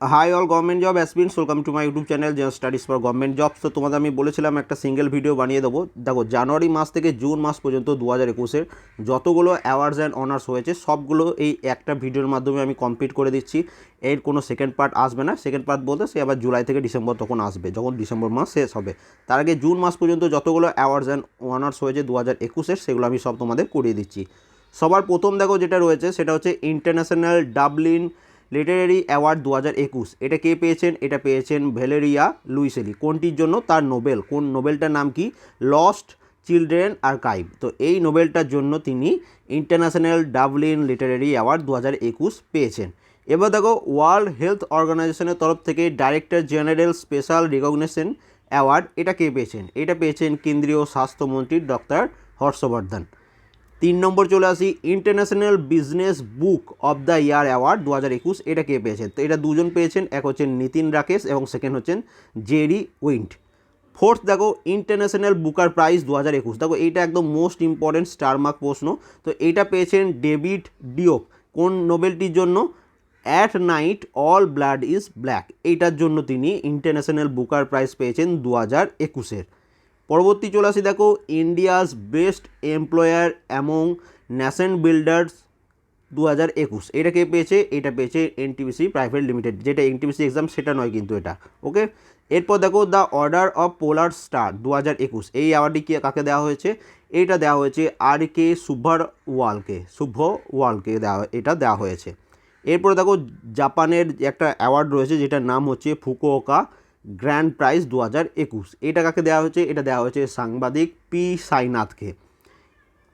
Hi all government job aspirants welcome to my YouTube channel Gen Studies for government jobs তো তোমাদের আমি বলেছিলাম একটা সিঙ্গেল ভিডিও বানিয়ে দেবো। দেখো, জানুয়ারি মাস থেকে জুন মাস পর্যন্ত দু হাজার একুশের যতগুলো অ্যাওয়ার্ডস অ্যান্ড অনার্স হয়েছে, সবগুলো এই একটা ভিডিওর মাধ্যমে আমি কমপ্লিট করে দিচ্ছি। এর কোনো সেকেন্ড পার্ট আসবে না। সেকেন্ড পার্ট বলতে সে আবার জুলাই থেকে ডিসেম্বর তখন আসবে, যখন ডিসেম্বর মাস শেষ হবে। তার আগে জুন মাস পর্যন্ত যতগুলো অ্যাওয়ার্ডস অ্যান্ড অনার্স হয়েছে দু হাজার একুশের, সেগুলো আমি সব তোমাদের করিয়ে দিচ্ছি। সবার প্রথম দেখো যেটা রয়েছে, সেটা হচ্ছে ইন্টারন্যাশনাল ডাবলিন লিটারেরি অ্যাওয়ার্ড দু হাজার একুশ। এটা কে পেয়েছেন? এটা পেয়েছেন ভ্যালেরিয়া লুইসেলি। কোনটির জন্য? তার নোবেল। কোন নোবেলটার নাম কি? লস্ট চিলড্রেন আর আর্কাইভ। তো এই নোবেলটার জন্য তিনি ইন্টারন্যাশনাল ডাবলিন লিটারেরি অ্যাওয়ার্ড দু হাজার একুশ পেয়েছেন। এবার দেখো, ওয়ার্ল্ড হেলথ অর্গানাইজেশনের তরফ থেকে director general special recognition award এটা কে পেয়েছেন? এটা পেয়েছেন কেন্দ্রীয় স্বাস্থ্যমন্ত্রী ডক্টর হর্ষবর্ধন। তিন নম্বর চলে আসি international business book of the year award দু হাজার একুশ, এটা কে পেয়েছেন? তো এটা দুজন পেয়েছেন, এক হচ্ছেন নিতিন রাকেশ এবং সেকেন্ড হচ্ছেন জেরি উইন্ট। ফোর্থ দেখো ইন্টারন্যাশনাল বুকার প্রাইজ দু হাজার একুশ। দেখো, এইটা একদম মোস্ট ইম্পর্টেন্ট স্টার মার্ক প্রশ্ন। তো এইটা পেয়েছেন ডেভিড ডিওপ কোন নোবেলটির জন্য? At night all blood is black এইটার জন্য তিনি ইন্টারন্যাশনাল বুকার প্রাইজ পেয়েছেন দু হাজার একুশের। পরবর্তী চলে আসি দেখো India's best employer among nation builders দু হাজার একুশ। এটা কে পেয়েছে? এটা পেয়েছে এনটিপিসি প্রাইভেট লিমিটেড যেটা এনটিপিসি এক্সাম সেটা নয় কিন্তু এটা। ওকে? এরপর দেখো the order of polar star দু হাজার একুশ। এই অ্যাওয়ার্ডটি কে কাকে দেওয়া হয়েছে? এইটা দেওয়া হয়েছে আর কে সুভার ওয়ালকে শুভ ওয়ালকে দেওয়া এটা দেওয়া হয়েছে। এরপর দেখো জাপানের একটা অ্যাওয়ার্ড রয়েছে, যেটার নাম হচ্ছে ফুকুওকা গ্র্যান্ড প্রাইজ দু হাজার একুশ। এটা কাকে দেওয়া হয়েছে, এটা দেওয়া হয়েছে সাংবাদিক পি সাইনাথকে।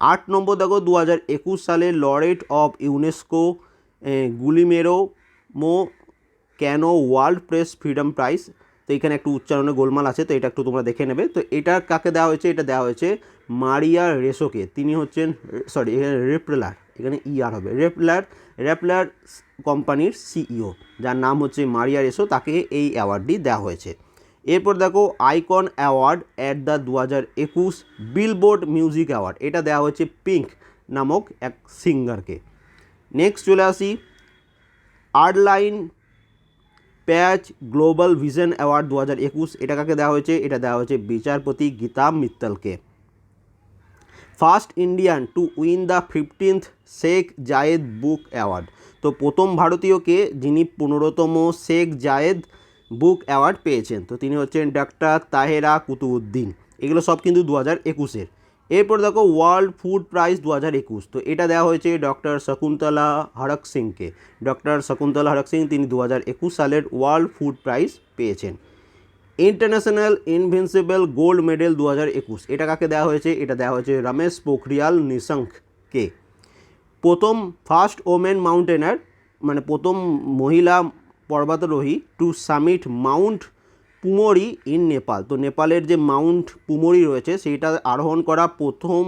আট নম্বর দেখো, দু হাজার একুশ সালে লরেট অফ ইউনেস্কো গুলিমেরো, মো, Cano world press freedom prize. তো এখানে একটু উচ্চারণে গোলমাল আছে, তো এটা একটু তোমরা দেখে নেবে। তো এটা কাকে দেওয়া হয়েছে? এটা দেওয়া হয়েছে মারিয়া রেসোকে। তিনি হচ্ছেন সরি রেপ্রেলার। এখানে ইআর হবে। রেপলার রেপলার কোম্পানির সিইও যার নাম হচ্ছে মারিয়া রেসো, তাকে এই অ্যাওয়ার্ডটি দেওয়া হয়েছে। এরপর দেখো আইকন অ্যাওয়ার্ড অ্যাট দ্য দু হাজার একুশ বিলবোর্ড মিউজিক অ্যাওয়ার্ড এটা দেওয়া হয়েছে পিঙ্ক নামক এক সিঙ্গারকে নেক্সট চলে আসি artline patch global vision award দু হাজার একুশ, এটা কাকে দেওয়া হয়েছে? এটা দেওয়া হয়েছে বিচারপতি Gita মিত্তলকে। First Indian to win the fifteenth Sheikh Zayed book award. তো প্রথম ভারতীয়কে যিনি পনেরোতম শেখ জায়েদ বুক অ্যাওয়ার্ড পেয়েছেন, তো তিনি হচ্ছেন ডাক্তার তাহেরা কুতুউদ্দিন এগুলো সব কিন্তু দু হাজার একুশের। এরপর দেখো ওয়ার্ল্ড ফুড প্রাইজ দু হাজার একুশ। তো এটা দেওয়া হয়েছে ডক্টর শকুন্তলা হরক সিংকে। ডক্টর শকুন্তলা হরক সিং তিনি দু হাজার একুশ সালের ওয়ার্ল্ড ফুড প্রাইজ পেয়েছেন। ইন্টারন্যাশনাল ইনভিনসিবল গোল্ড মেডেল দু হাজার একুশ। এটা কাকে দেওয়া হয়েছে? এটা দেওয়া হয়েছে রমেশ পোখরিয়াল নিশঙ্ককে। প্রথম ফার্স্ট ওমেন মাউন্টেনার মানে প্রথম মহিলা পর্বতারোহী to summit mount Pumori in Nepal তো নেপালের যে মাউন্ট পুমরি রয়েছে, সেইটা আরোহণ করা প্রথম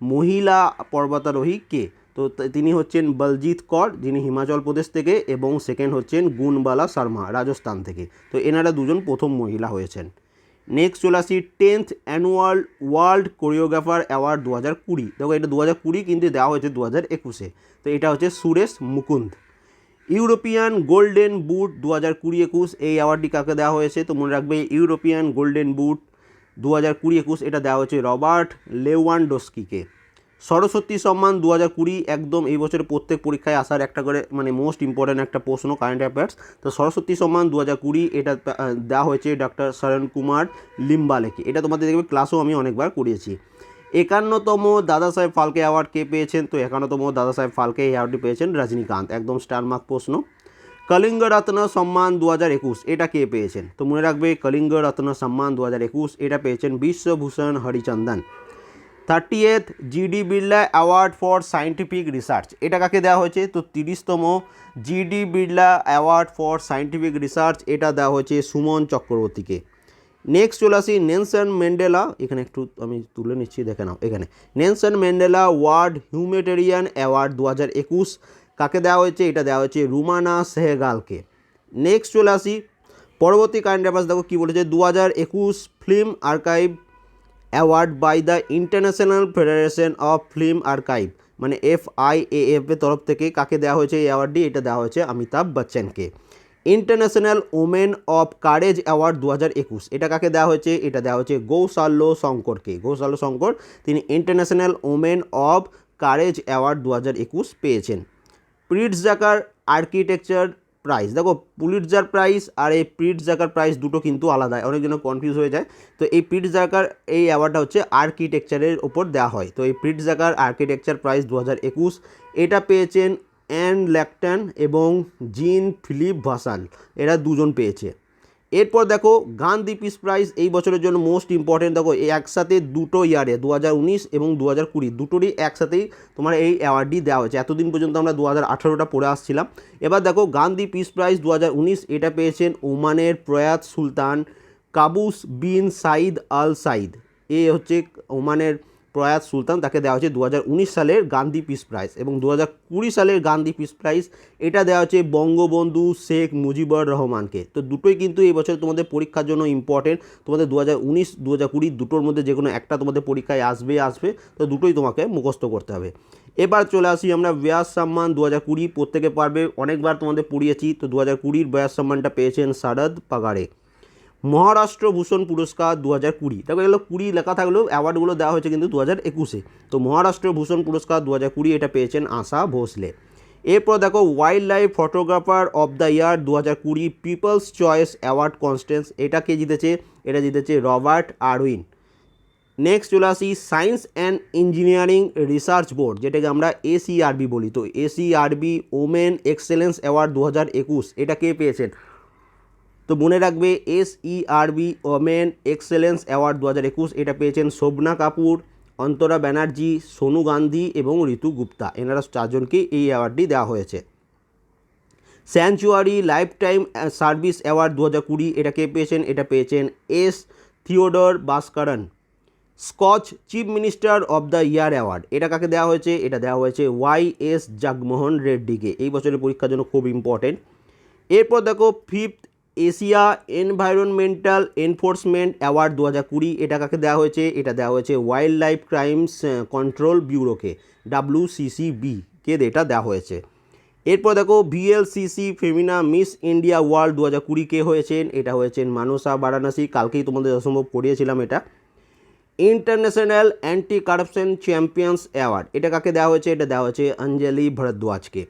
মহিলা পর্বতারোহী কে? তো তিনি হচ্ছেন বলজিৎ কর, যিনি হিমাচল প্রদেশ থেকে, এবং সেকেন্ড হচ্ছেন গুণবালা শর্মা, রাজস্থান থেকে। তো এনারা দুজন প্রথম মহিলা হয়েছেন। নেক্সট চলে আসি tenth annual world choreographer award দু হাজার কুড়ি। দেখো, এটা দু হাজার কুড়ি কিন্তু দেওয়া হয়েছে দু হাজার একুশে। তো এটা হচ্ছে Suresh Mukund. European golden boot দু হাজার কুড়ি একুশ, এই অ্যাওয়ার্ডটি কাকে দেওয়া হয়েছে? তো মনে রাখবে ইউরোপিয়ান গোল্ডেন বুট দু হাজার কুড়ি একুশ, এটা দেওয়া হয়েছে রবার্ট লেওয়ানডস্কিকে। সরস্বতী সম্মান দু হাজার কুড়ি একদম এই বছরের প্রত্যেক পরীক্ষায় আসার একটা করে মানে মোস্ট ইম্পর্ট্যান্ট একটা প্রশ্ন কারেন্ট অ্যাফেয়ার্স তো সরস্বতী সম্মান দু হাজার কুড়ি, এটা দেওয়া হয়েছে ডক্টর শরণ কুমার লিম্বালেকে। এটা তোমাদের দেখবে ক্লাসও আমি অনেকবার করিয়েছি। একান্নতম দাদা সাহেব ফালকে অ্যাওয়ার্ড কে পেয়েছেন? তো একান্নতম দাদা সাহেব ফালকে এই অ্যাওয়ার্ডটি পেয়েছেন রজনীকান্ত, একদম স্টার মার্ক প্রশ্ন। কলিঙ্গ রত্ন সম্মান দু হাজার একুশ, এটা কে পেয়েছেন? তো মনে রাখবে কলিঙ্গ রত্ন সম্মান দু হাজার একুশ, এটা পেয়েছেন Biswabhusan Harichandan. Thirty eighth GD Birla award for scientific research এটা কাকে দেওয়া হয়েছে? তো তিরিশতম GD Birla award for scientific research এটা দেওয়া হয়েছে সুমন চক্রবর্তীকে। নেক্সট চলে আসি নেলসন ম্যান্ডেলা। এখানে একটু আমি তুলে নিচ্ছি, দেখে নাও, এখানে। Nelson Mandela world humanitarian award দু হাজার একুশ, কাকে দেওয়া হয়েছে? এটা দেওয়া হয়েছে রুমানা সেহগালকে। নেক্সট চলে আসি, পরবর্তী কারেন্ট অ্যাফেয়ার্স দেখো কী বলেছে? দু হাজার একুশ film archive award by the international federation of film archive. মানে এফ আই এ এফ এর তরফ থেকে কাকে দেওয়া হয়েছে এই অ্যাওয়ার্ডটি? এটা দেওয়া হয়েছে অমিতাভ বচ্চনকে। International women of courage award দু হাজার একুশ। এটা কাকে দেওয়া হয়েছে? এটা দেওয়া হয়েছে গৌসাল্য শঙ্করকে। গৌসাল্য শঙ্কর, তিনি international women of courage award দু হাজার একুশ পেয়েছেন। প্রিটস জাকার আর্কিটেকচার প্রাইস দেখো পুলিটজার প্রাইস আর এই প্রিটস জাকার প্রাইস দুটো কিন্তু আলাদা অনেকজন কনফিউজ হয়ে যায়। তো এই প্রিট জাকার এই অ্যাওয়ার্ডটা হচ্ছে আর্কিটেকচারের ওপর দেওয়া হয়। তো এই প্রিট জাকার আর্কিটেকচার প্রাইস দু হাজার একুশ, এটা পেয়েছেন অ্যান ল্যাকটন এবং জিন ফিলিপ ভাসাল এরা দুজন পেয়েছে। এরপর দেখো, গান্ধী পিস প্রাইজ এই বছরের জন্য মোস্ট ইম্পর্টেন্ট দেখো একসাথে দুটো ইয়ারে দু হাজার উনিশ এবং দু হাজার কুড়ি, দুটোরই একসাথেই তোমার এই অ্যাওয়ার্ডটি দেওয়া হয়েছে। এতদিন পর্যন্ত আমরা দু হাজার আঠারোটা পড়ে আসছিলাম। এবার দেখো, গান্ধী পিস প্রাইজ দু হাজার উনিশ, এটা পেয়েছেন ওমানের প্রয়াত Sultan Qaboos bin Said al Said এ হচ্ছে ওমানের প্রয়াত সুলতান, তাকে দেওয়া হচ্ছে দু সালের গান্ধী পিস প্রাইজ এবং দু সালের গান্ধী পিস প্রাইজ। এটা দেওয়া হচ্ছে বঙ্গবন্ধু শেখ মুজিবুর রহমানকে। তো দুটোই কিন্তু এই বছর তোমাদের পরীক্ষার জন্য ইম্পর্টেন্ট তোমাদের দু হাজার উনিশ দু হাজার কুড়ি দুটোর মধ্যে যে কোনো একটা তোমাদের পরীক্ষায় আসবে আসবে। তো দুটোই তোমাকে মুখস্থ করতে হবে। এবার চলে আসি আমরা ব্যাস সম্মান দু হাজার কুড়ি প্রত্যেকে পারবে। অনেকবার তোমাদের পড়িয়েছি। তো দু হাজার কুড়ির ব্যাস সম্মানটা পেয়েছেন শারদ পাগাড়ে। মহারাষ্ট্র ভূষণ পুরস্কার দু হাজার কুড়ি। দেখো এগুলো কুড়ি লেখা থাকলেও অ্যাওয়ার্ডগুলো দেওয়া হয়েছে কিন্তু দু হাজার একুশে। তো মহারাষ্ট্র ভূষণ পুরস্কার দু হাজার কুড়ি এটা পেয়েছেন আশা ভোসলে। এরপর দেখো wildlife photographer of the year দু হাজার কুড়ি পিপলস চয়েস অ্যাওয়ার্ড কনস্টেন্স এটা কে জিতেছে? এটা জিতেছে রবার্ট আরউইন। নেক্সট চলে আসি science and engineering research board যেটাকে আমরা এসিআরবি বলি। তো এসিআরবি ওমেন এক্সেলেন্স অ্যাওয়ার্ড দু হাজার একুশ, এটা কে পেয়েছেন? তো মনে রাখবে S ERB women excellence award দু হাজার একুশ, এটা পেয়েছেন শোভনা কাপুর, অন্তরা ব্যানার্জি, সোনু গান্ধী এবং ঋতু গুপ্তা। এনারা চারজনকে এই অ্যাওয়ার্ডটি দেওয়া হয়েছে। Sanctuary lifetime service award দু হাজার কুড়ি, এটা কে পেয়েছেন? এটা পেয়েছেন S Theodore Baskaran Skoch chief minister of the year award. এটা কাকে দেওয়া হয়েছে? এটা দেওয়া হয়েছে ওয়াই এস জগমোহন রেড্ডিকে। এই বছরের পরীক্ষার জন্য খুব ইম্পর্টেন্ট এরপর দেখো fifth Asia environmental enforcement award দু হাজার কুড়ি, এটা কাকে দেওয়া হয়েছে? এটা দেওয়া হয়েছে ওয়াইল্ড লাইফ ক্রাইমস কন্ট্রোল ব্যুরোকে, ডাব্লিউ সিসিবি কে এটা দেওয়া হয়েছে। এরপর দেখো VLCC Femina Miss India World দু হাজার কুড়ি কে হয়েছেন? এটা হয়েছেন মানসা বারাণসী, কালকেই তোমাদের অসম্ভব পড়িয়েছিলাম এটা। International anti corruption champions award, এটা কাকে দেওয়া হয়েছে? এটা দেওয়া হয়েছে অঞ্জলি ভরদ্বাজকে।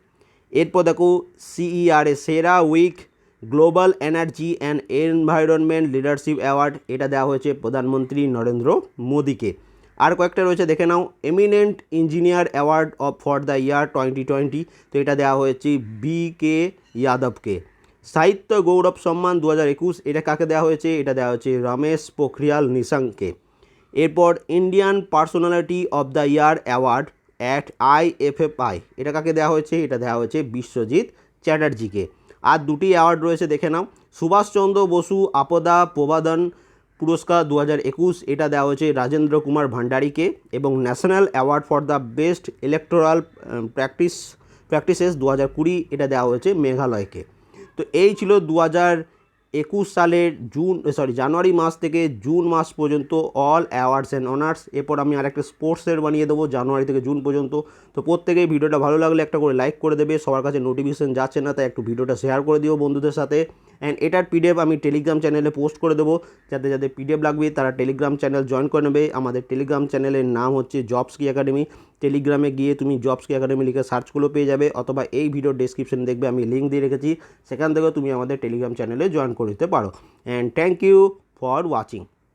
এরপর দেখো, CERA CERA week global energy and environment leadership award এটা দেওয়া হয়েছে প্রধানমন্ত্রী নরেন্দ্র মোদীকে। আর কয়েকটা রয়েছে, দেখে নাও। Eminent engineer award of for the year twenty twenty তো এটা দেওয়া হয়েছে বি কে যাদবকে সাহিত্য গৌরব সম্মান দু হাজার একুশ, এটা কাকে দেওয়া হয়েছে? এটা দেওয়া হয়েছে রমেশ পোখরিয়াল নিশাঙ্ককে। এরপর Indian personality of the year award at I F F I এটা কাকে দেওয়া হয়েছে? এটা দেওয়া হয়েছে বিশ্বজিৎ চ্যাটার্জিকে। আর দুটি অ্যাওয়ার্ড রয়েছে, দেখে নাও। সুভাষচন্দ্র বসু, আপদা প্রবাদন পুরস্কার দু হাজার একুশ, এটা দেওয়া হয়েছে রাজেন্দ্র কুমার ভান্ডারীকে এবং national award for the best electoral practice, practices দু হাজার কুড়ি, এটা দেওয়া হয়েছে মেঘালয়কে। তো এই ছিল দু হাজার একুশ সালের জুন সরি জানুয়ারি মাস থেকে জুন মাস পর্যন্ত অল অ্যাওয়ার্ডস অ্যান্ড অনার্স এরপর আমি আরেকটা স্পোর্টসের বানিয়ে দেবো জানুয়ারি থেকে জুন পর্যন্ত। তো প্রত্যেকেই ভিডিওটা ভালো লাগলে একটা করে লাইক করে দেবে। সবার কাছে নোটিফিকেশন যাচ্ছে না, তাই একটু ভিডিওটা শেয়ার করে দিও বন্ধুদের সাথে। অ্যান্ড এটার পিডিএফ আমি টেলিগ্রাম চ্যানেলে পোস্ট করে দেবো। যাতে যাদের পিডিএফ লাগবে, তারা টেলিগ্রাম চ্যানেল জয়েন করে নেবে। আমাদের টেলিগ্রাম চ্যানেলের নাম হচ্ছে জবস কি একাডেমি টেলিগ্রামে গিয়ে তুমি জবস কি একাডেমি লিখে সার্চ করলেও পেয়ে যাবে, অথবা এই ভিডিও ডিসক্রিপশন দেখবে আমি লিঙ্ক দিয়ে রেখেছি, সেখান থেকেও তুমি আমাদের টেলিগ্রাম চ্যানেলে জয়েন করে দিতে পারো। And thank you for watching